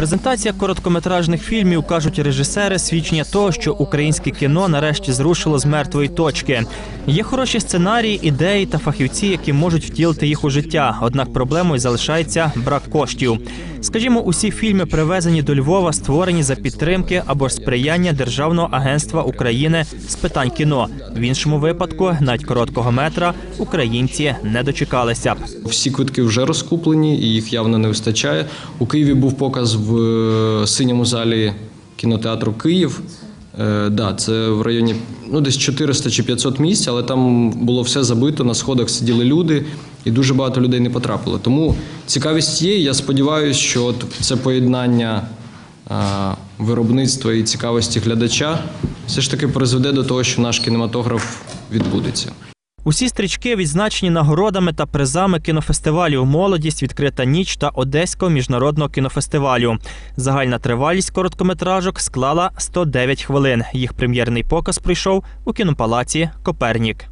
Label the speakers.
Speaker 1: Презентація короткометражних фільмів, кажуть режисери, свідчення того, що українське кіно нарешті зрушило з мертвої точки. Є хороші сценарії, ідеї та фахівці, які можуть втілити їх у життя. Однак проблемою залишається брак коштів. Скажімо, усі фільми, привезені до Львова, створені за підтримки або ж сприяння Державного агентства України з питань кіно. В іншому випадку, навіть короткого метра, українці не дочекалися.
Speaker 2: Всі квитки вже розкуплені і їх явно не вистачає. У Києві був показ в е, синьому залі кінотеатру Київ. Е, да, це в районі ну, десь 400 чи 500 місць, але там було все забито, на сходах сиділи люди, і дуже багато людей не потрапило. Тому цікавість є. Я сподіваюся, що от це поєднання е, виробництва і цікавості глядача все ж таки призведе до того, що наш кінематограф відбудеться.
Speaker 1: Усі стрічки відзначені нагородами та призами кінофестивалів Молодість, відкрита ніч та Одеського міжнародного кінофестивалю. Загальна тривалість короткометражок склала 109 хвилин. Їх прем'єрний показ пройшов у кінопалаці Копернік.